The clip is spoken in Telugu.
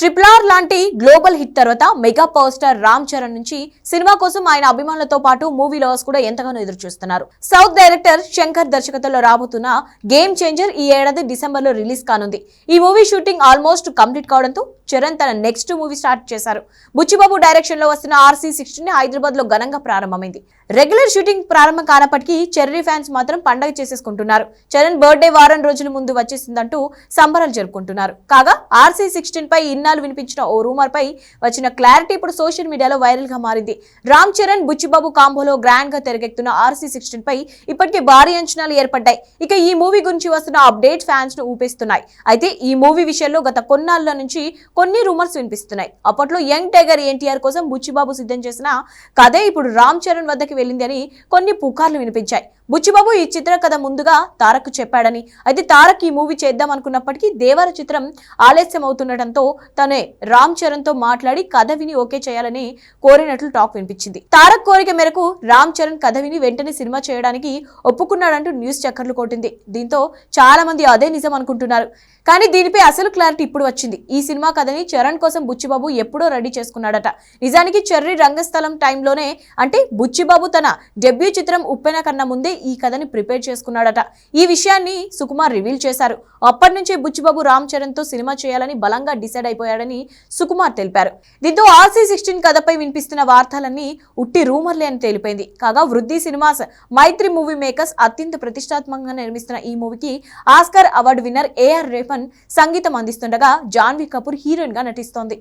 ట్రిపుల్ ఆర్ లాంటి గ్లోబల్ హిట్ తర్వాత mega power star Ram Charan నుంచి సినిమా కోసం ఆయన అభిమానులతో పాటు మూవీ లవర్స్ కూడా ఎంతగానో ఎదురు చూస్తున్నారు. సౌత్ డైరెక్టర్ శంకర్ దర్శకత్వంలో రాబోతున్న గేమ్ చేంజర్ ఈ ఏడాది డిసెంబర్లో రిలీజ్ కానుంది. ఈ మూవీ షూటింగ్ ఆల్మోస్ట్ కంప్లీట్ కావడంతో చరణ్ తన నెక్స్ట్ మూవీ స్టార్ట్ చేశారు. బుచ్చిబాబు డైరెక్షన్లో వస్తున్న ఆర్సీ సిక్స్టీన్ హైదరాబాద్లో ఘనంగా ప్రారంభమైంది. రెగ్యులర్ షూటింగ్ ప్రారంభం కానప్పటికీ చెర్రీ ఫ్యాన్స్ మాత్రం పండగ చేసేసుకుంటున్నారు. చరణ్ బర్త్డే వారం రోజుల ముందు వచ్చేసిందంటూ సంబరాలు జరుపుకుంటున్నారు. కాగా ఆర్సీ సిక్స్టీన్ పై ఇన్నాళ్ళు వినిపించిన ఓ రూమర్ పై వచ్చిన క్లారిటీ ఇప్పుడు సోషల్ మీడియాలో వైరల్గా మారింది. రామ్ చరణ్ బుచ్చిబాబు కాంబోలో గ్రాండ్గా తెరకెక్కుతున్న ఆర్సీ సిక్స్టీన్ పై ఇప్పటికే భారీ అంచనాలు ఏర్పడ్డాయి. ఇక ఈ మూవీ గురించి వస్తున్న అప్డేట్ ఫ్యాన్స్ను ఊపేస్తున్నాయి. అయితే ఈ మూవీ విషయంలో గత కొన్నాళ్ళ నుంచి కొన్ని రూమర్స్ వినిపిస్తున్నాయి. అప్పట్లో యంగ్ టైగర్ ఎన్టీఆర్ కోసం బుచ్చిబాబు సిద్ధం చేసిన కథే ఇప్పుడు రామ్ చరణ్ వద్దకు వెళ్ళింది అని కొన్ని పుకార్లు వినిపించాయి. బుచ్చిబాబు ఈ చిత్ర కథ ముందుగా తారక్ చెప్పాడని. అయితే తారక్ ఈ మూవీ చేద్దాం అనుకున్నప్పటికీ దేవర చిత్రం ఆలస్యం అవుతుండటంతో తనే రామ్ చరణ్తో మాట్లాడి కథ విని ఓకే చేయాలని కోరినట్లు టాక్ వినిపించింది. తారక్ కోరిక మేరకు రామ్ చరణ్ కథ విని వెంటనే సినిమా చేయడానికి ఒప్పుకున్నాడంటూ న్యూస్ చక్కర్లు కొట్టింది. దీంతో చాలా మంది అదే నిజం అనుకుంటున్నారు. కానీ దీనిపై అసలు క్లారిటీ ఇప్పుడు వచ్చింది. ఈ సినిమా కథని చరణ్ కోసం బుచ్చిబాబు ఎప్పుడో రెడీ చేసుకున్నాడట. నిజానికి చెర్రి రంగస్థలం టైంలోనే అంటే బుచ్చిబాబు తన డెబ్యూ చిత్రం ఉప్పెన కన్నా ముందే ఈ కథని ప్రిపేర్ చేసుకున్నాడట. ఈ విషయాన్ని సుకుమార్ రివీల్ చేశారు. అప్పటి నుంచే బుచ్చిబాబు రామ్ చరణ్తో సినిమా చేయాలని బలంగా డిసైడ్ అయిపోయాడని సుకుమార్ తెలిపారు. దీంతో ఆర్సీ సిక్స్టీన్ కథపై వినిపిస్తున్న వార్తలన్నీ ఉట్టి రూమర్లే అని తెలిపింది కాగా వృద్ధి సినిమాస్ మైత్రి మూవీ మేకర్స్ అత్యంత ప్రతిష్టాత్మకంగా నిర్మిస్తున్న ఈ మూవీకి Oscar award winner AR Rahman సంగీతం అందిస్తుండగా జాన్వీ కపూర్ హీరోయిన్గా నటిస్తోంది.